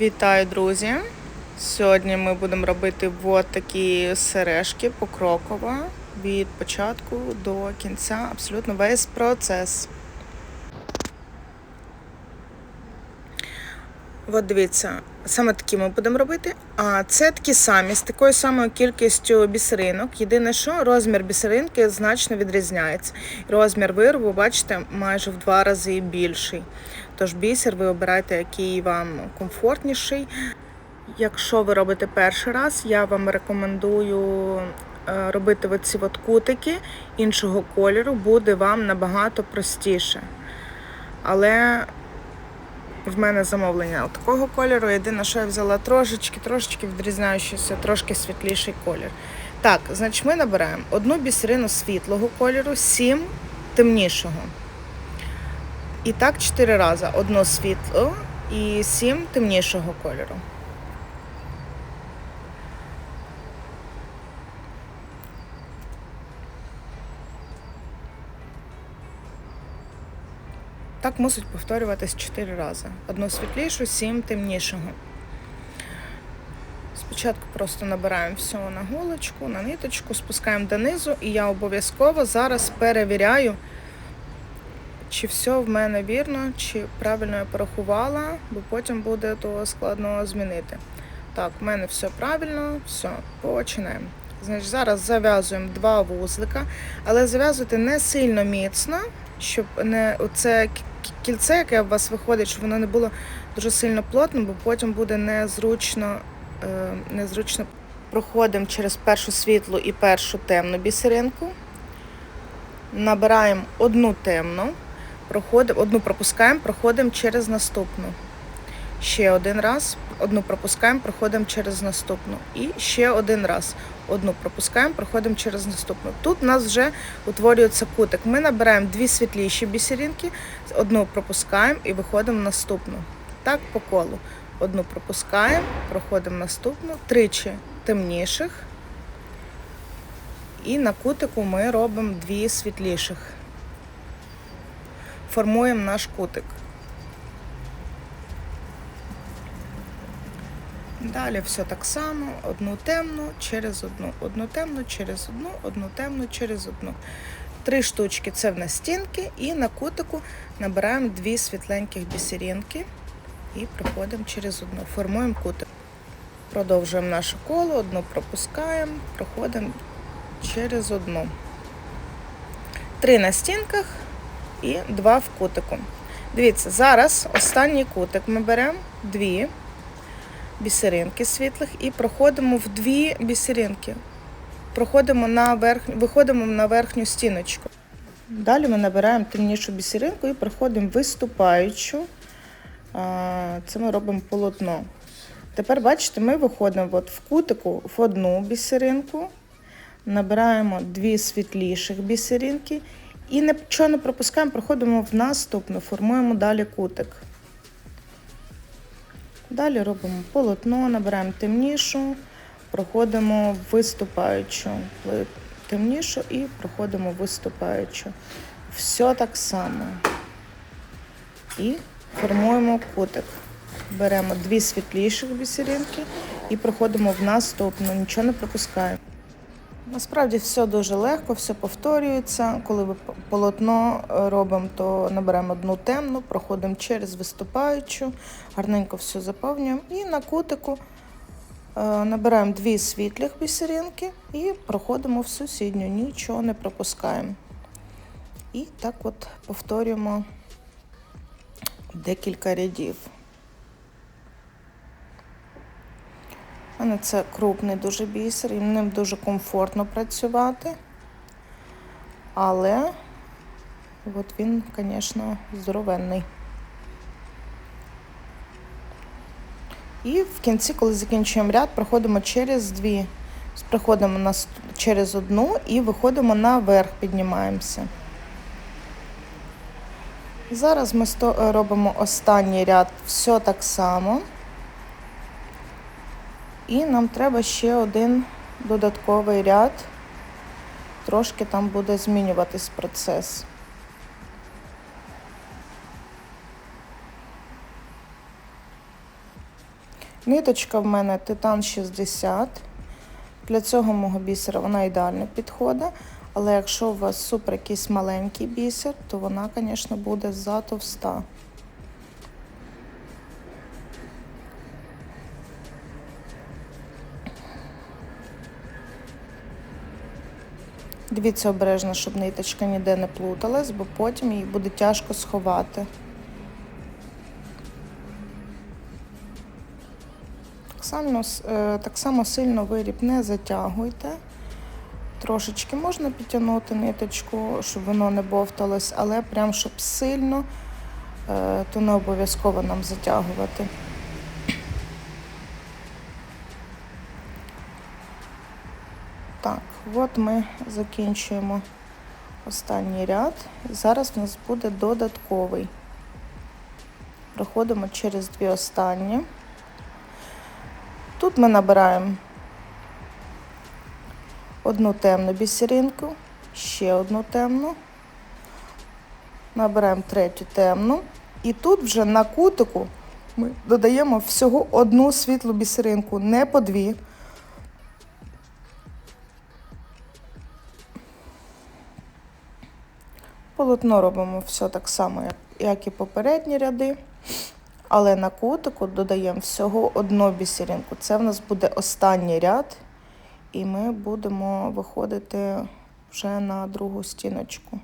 Вітаю, друзі! Сьогодні ми будемо робити от такі сережки покроково від початку до кінця, абсолютно весь процес. От дивіться, саме такі ми будемо робити. А це такі самі з такою самою кількістю бісеринок. Єдине, що розмір бісеринки значно відрізняється. Розмір виробу, бачите, майже в два рази більший. Тож бісер ви обирайте, який вам комфортніший. Якщо ви робите перший раз, я вам рекомендую е, робити оці от кутики іншого кольору, буде вам набагато простіше. Але в мене замовлення такого кольору. Єдине, що я взяла трошечки, трошечки відрізняючийся, трошки світліший колір. Так, значить, ми набираємо одну бісерину світлого кольору, сім темнішого. І так чотири рази. Одну світло і сім темнішого кольору. Так мусить повторюватись 4 рази. Одну світлішу, 7 темнішого. Спочатку просто набираємо все на голочку, на ниточку, спускаємо донизу, і я обов'язково зараз перевіряю, чи все в мене вірно, чи правильно я порахувала, бо потім буде то складно змінити. Так, в мене все правильно, все, починаємо. Значить, зараз зав'язуємо два вузлика, але зав'язуйте не сильно міцно, щоб не оце кільце, яке у вас виходить, щоб воно не було дуже сильно плотним, бо потім буде незручно, е, незручно. Проходимо через першу світлу і першу темну бісеринку. Набираємо одну темну, проходимо, одну пропускаємо, проходимо через наступну. Ще один раз, одну пропускаємо, проходимо через наступну. І ще один раз. Одну пропускаємо, проходимо через наступну. Тут у нас вже утворюється кутик. Ми набираємо дві світліші бісеринки, одну пропускаємо і виходимо в наступну. Так, по колу. Одну пропускаємо, проходимо наступну, тричі темніших. І на кутику ми робимо дві світліших. Формуємо наш кутик. Далі все так само, одну темну через одну, одну темну через одну, одну темну через одну. Три штучки це в нас стінки, і на кутику набираємо дві світленьких бісеринки і проходимо через одну. Формуємо кутик. Продовжуємо наше коло, одну пропускаємо, проходимо через одну. Три на стінках і два в кутику. Дивіться, зараз останній кутик ми беремо дві бісеринки світлих і проходимо в дві бісеринки. Проходимо на верхню, виходимо на верхню стіночку. Далі ми набираємо темнішу бісеринку і проходимо виступаючу. Це ми робимо полотно. Тепер, бачите, ми виходимо от в кутику в одну бісеринку, набираємо дві світліших бісеринки і нічого не пропускаємо, проходимо в наступну, формуємо далі кутик. Далі робимо полотно, набираємо темнішу, проходимо виступаючу, темнішу і проходимо виступаючу. Все так само. І формуємо кутик. Беремо дві світліших бісеринки і проходимо в наступну, нічого не пропускаємо. Насправді все дуже легко, все повторюється. Коли ми полотно робимо, то наберемо одну темну, проходимо через виступаючу, гарненько все заповнюємо. І на кутику е, набираємо дві світлих бісеринки і проходимо в сусідню, нічого не пропускаємо. І так от повторюємо декілька рядів. У мене це крупний дуже бісер, і ним дуже комфортно працювати. Але от він, звісно, здоровенний. І в кінці, коли закінчуємо ряд, проходимо через дві, проходимо на, через одну і виходимо наверх, піднімаємося. Зараз ми робимо останній ряд, все так само. І нам треба ще один додатковий ряд, трошки там буде змінюватись процес. Ниточка в мене Титан 60. Для цього мого бісера вона ідеально підходить. Але якщо у вас супер якийсь маленький бісер, то вона, звісно, буде затовста. Дивіться обережно, щоб ниточка ніде не плуталась, бо потім її буде тяжко сховати. Так само, е, так само сильно виріб не затягуйте. Трошечки можна підтягнути ниточку, щоб воно не бовталось, але прям щоб сильно, е, то не обов'язково нам затягувати. Так, от ми закінчуємо останній ряд. Зараз в нас буде додатковий. Проходимо через дві останні. Тут ми набираємо одну темну бісеринку, ще одну темну, набираємо третю темну. І тут вже на кутику ми додаємо всього одну світлу бісеринку, не по дві. Полотно робимо все так само, як, і попередні ряди. Але на кутику додаємо всього одну бісеринку. Це в нас буде останній ряд, і ми будемо виходити вже на другу стіночку.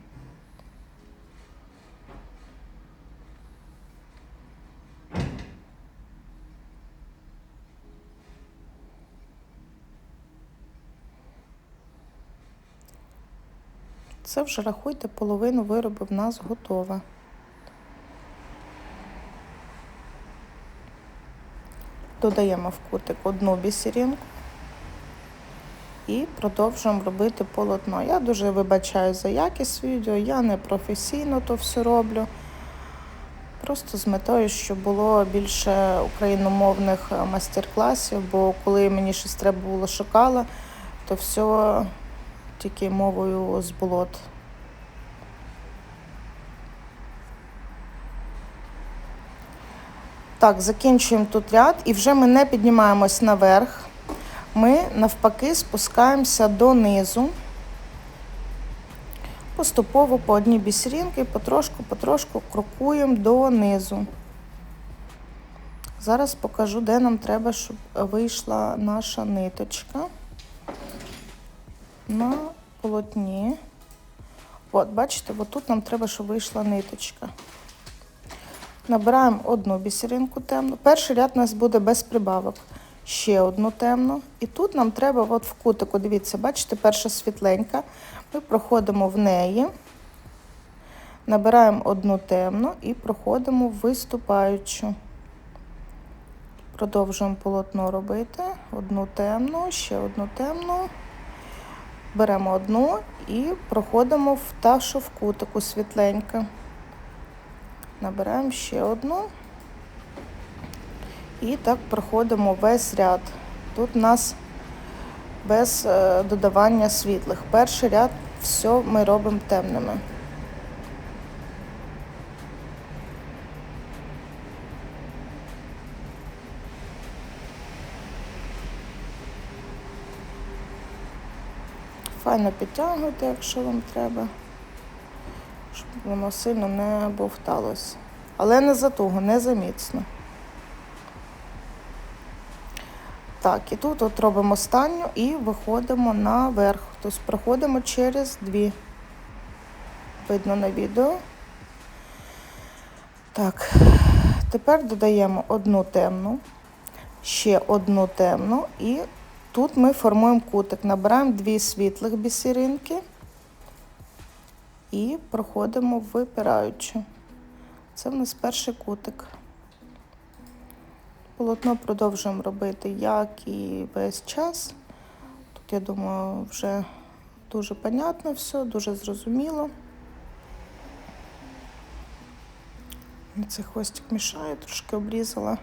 Це вже рахуйте, половину виробу в нас готова. Додаємо в кутик одну бісеринку і продовжуємо робити полотно. Я дуже вибачаю за якість відео, я не професійно то все роблю. Просто з метою, щоб було більше україномовних е, майстер-класів, бо коли мені щось треба було шукала, то все тільки мовою з болот. Так, закінчуємо тут ряд і вже ми не піднімаємось наверх. Ми навпаки спускаємося донизу. Поступово по одній бісерінки, потрошку-потрошку крокуємо донизу. Зараз покажу, де нам треба, щоб вийшла наша ниточка на полотні. От, бачите, тут нам треба, щоб вийшла ниточка. Набираємо одну бісеринку темну. Перший ряд у нас буде без прибавок. Ще одну темну. І тут нам треба от в кутику, дивіться, бачите, перша світленька. Ми проходимо в неї, набираємо одну темну і проходимо виступаючу. Продовжуємо полотно робити. Одну темну, ще одну темну. Беремо одну і проходимо в та, кутику світленька. Набираємо ще одну. І так проходимо весь ряд. Тут у нас без е, додавання світлих. Перший ряд все ми робимо темними. Файно підтягуйте, якщо вам треба, щоб воно сильно не бовталось. Але не затуго, не заміцно. Так, і тут от робимо останню і виходимо наверх. Тобто проходимо через дві. Видно на відео. Так, тепер додаємо одну темну, ще одну темну, і тут ми формуємо кутик. Набираємо дві світлих бісеринки і проходимо в. Це в нас перший кутик. Полотно продовжуємо робити, як і весь час. Тут, я думаю, вже дуже понятно все, дуже зрозуміло. Цей хвостик мішає, трошки обрізала.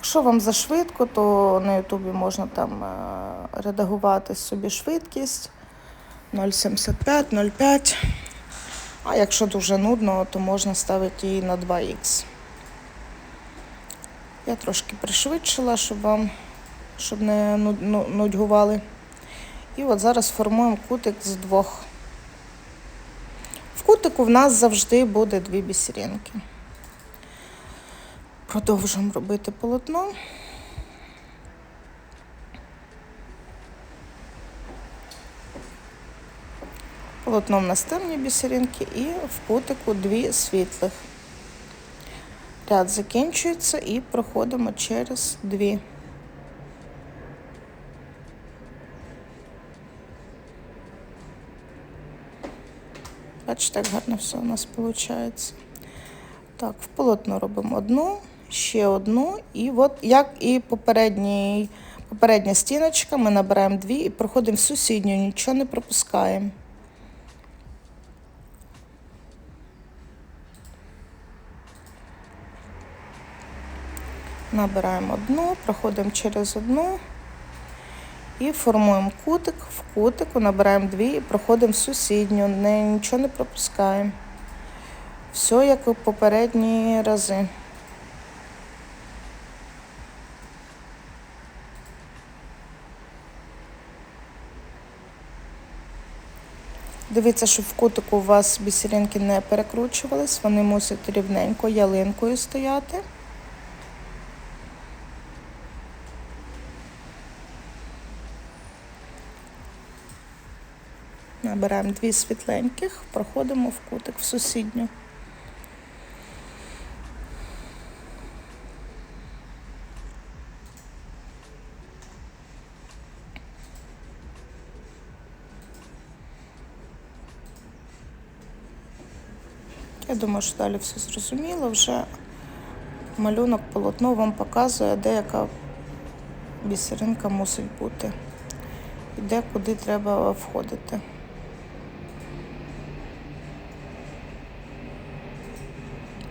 Якщо вам зашвидко, то на Ютубі можна там е, редагувати собі швидкість 0,75, 0,5. А якщо дуже нудно, то можна ставити її на 2х. Я трошки пришвидшила, щоб вам щоб не ну- ну- нудьгували. І от зараз формуємо кутик з двох. В кутику в нас завжди буде дві бісеринки. Продовжуємо робити полотно. Полотно в нас темні бісеринки і в кутику дві світлих. Ряд закінчується і проходимо через дві. Бачите, як гарно все у нас виходить. Так, в полотно робимо одну, ще одну, і от як і попередній, попередня стіночка, ми набираємо дві і проходимо в сусідню, нічого не пропускаємо. Набираємо одну, проходимо через одну і формуємо кутик. В кутику набираємо дві і проходимо в сусідню, не, нічого не пропускаємо. Все як і попередні рази. Дивіться, щоб в кутику у вас бісеринки не перекручувались, вони мусять рівненько ялинкою стояти. Набираємо дві світленьких, проходимо в кутик в сусідню. Я думаю, що далі все зрозуміло. Вже малюнок полотно вам показує, де яка бісеринка мусить бути. І де куди треба входити.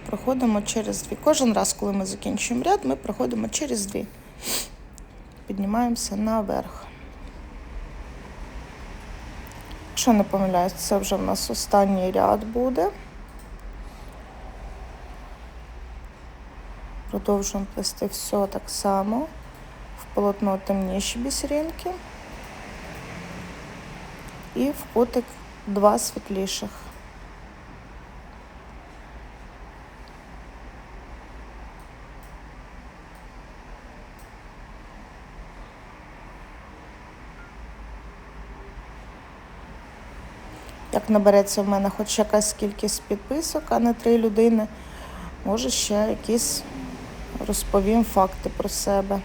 Проходимо через дві. Кожен раз, коли ми закінчуємо ряд, ми проходимо через дві. Піднімаємося наверх. Якщо не помиляюсь, це вже в нас останній ряд буде. Продовжуємо плести все так само. В полотно темніші бісеринки. І в кутик два світліших. Як набереться в мене хоч якась кількість підписок, а не три людини, може ще якісь розповім факти про себе.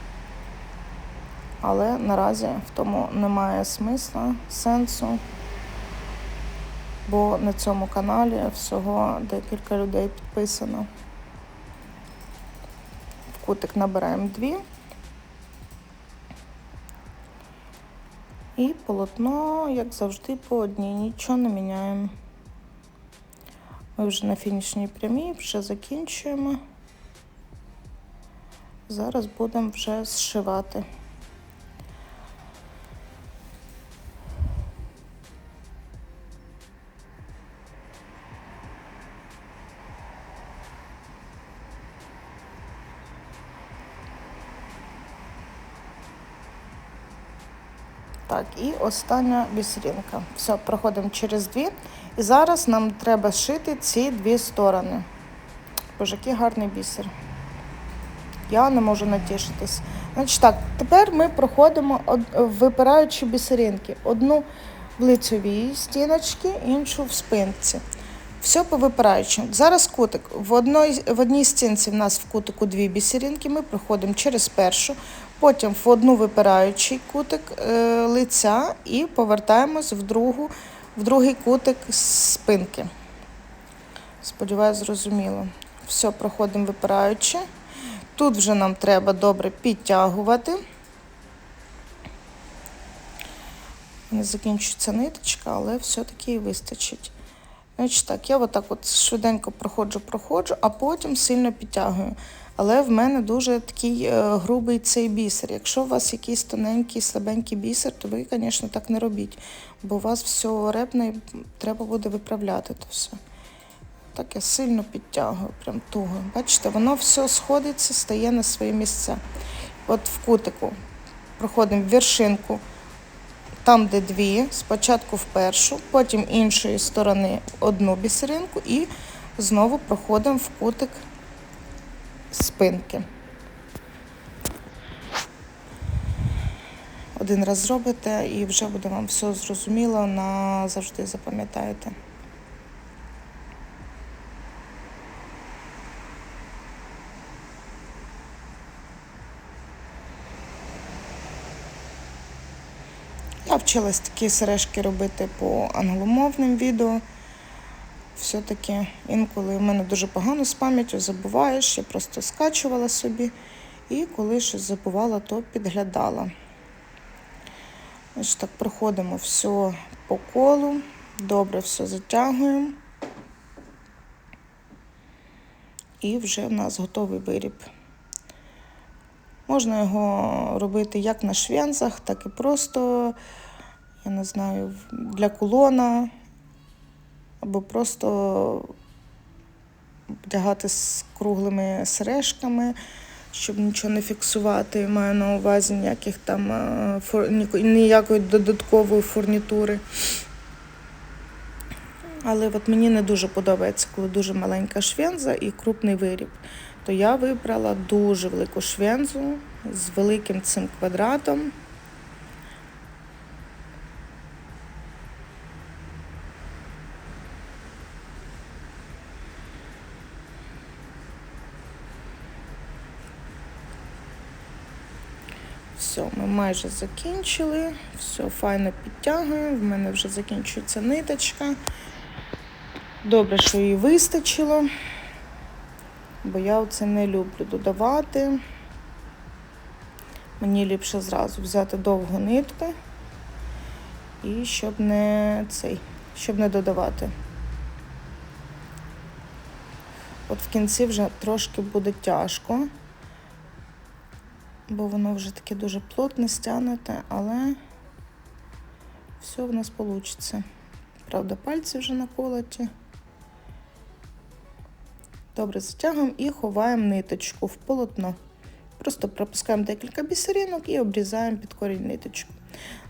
Але наразі в тому немає смисла, сенсу, бо на цьому каналі всього декілька людей підписано. В кутик набираємо дві. І полотно, як завжди, по одній, нічого не міняємо. Ми вже на фінішній прямій, вже закінчуємо. Зараз будемо вже зшивати. Так, і остання бісеринка. Все, проходимо через дві. І зараз нам треба зшити ці дві сторони. Боже, який гарний бісер. Я не можу натішитись. Значить так, тепер ми проходимо од- випираючі бісеринки. Одну в лицевій стіночці, іншу в спинці. Все по. Зараз кутик. В, одной, в одній стінці в нас в кутику дві бісеринки. Ми проходимо через першу, потім в одну випираючий кутик е, лиця і повертаємось в, другу, в другий кутик спинки. Сподіваюсь, зрозуміло. Все, проходимо випираючи. Тут вже нам треба добре підтягувати. Не закінчується ниточка, але все-таки і вистачить. Значить так, я отак от швиденько проходжу, проходжу, а потім сильно підтягую. Але в мене дуже такий е, грубий цей бісер. Якщо у вас якийсь тоненький, слабенький бісер, то ви, звісно, так не робіть. Бо у вас все репне і треба буде виправляти то все. Так я сильно підтягую, прям туго. Бачите, воно все сходиться, стає на свої місця. От в кутику проходимо вершинку, там, де дві, спочатку в першу, потім іншої сторони одну бісеринку і знову проходимо в кутик спинки. Один раз зробите і вже буде вам все зрозуміло, назавжди запам'ятаєте. Я вчилась такі сережки робити по англомовним відео. Все-таки інколи в мене дуже погано з пам'яттю, забуваєш, я просто скачувала собі і коли щось забувала, то підглядала. Ось так проходимо все по колу, добре все затягуємо. І вже в нас готовий виріб. Можна його робити як на швензах, так і просто, я не знаю, для кулона, або просто вдягати з круглими сережками, щоб нічого не фіксувати. Маю на увазі ніяких там е, фур- ніякої додаткової фурнітури. Але от мені не дуже подобається, коли дуже маленька швенза і крупний виріб. То я вибрала дуже велику швензу з великим цим квадратом. Все, ми майже закінчили. Все файно підтягуємо. В мене вже закінчується ниточка. Добре, що її вистачило, бо я це не люблю додавати. Мені ліпше зразу взяти довгу нитку і щоб не цей, щоб не додавати. От в кінці вже трошки буде тяжко, бо воно вже таке дуже плотне, стягнуте, але все в нас вийде. Правда, пальці вже наколоті. Добре, затягуємо і ховаємо ниточку в полотно. Просто пропускаємо декілька бісеринок і обрізаємо під корінь ниточку.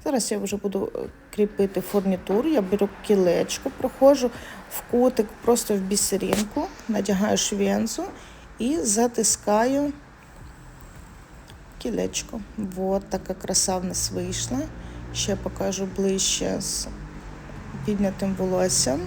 Зараз я вже буду е, кріпити фурнітуру. Я беру кілечко, проходжу в кутик просто в бісеринку, надягаю швензу і затискаю кілечко. Вот така краса в нас вийшла. Ще покажу ближче з піднятим волоссям.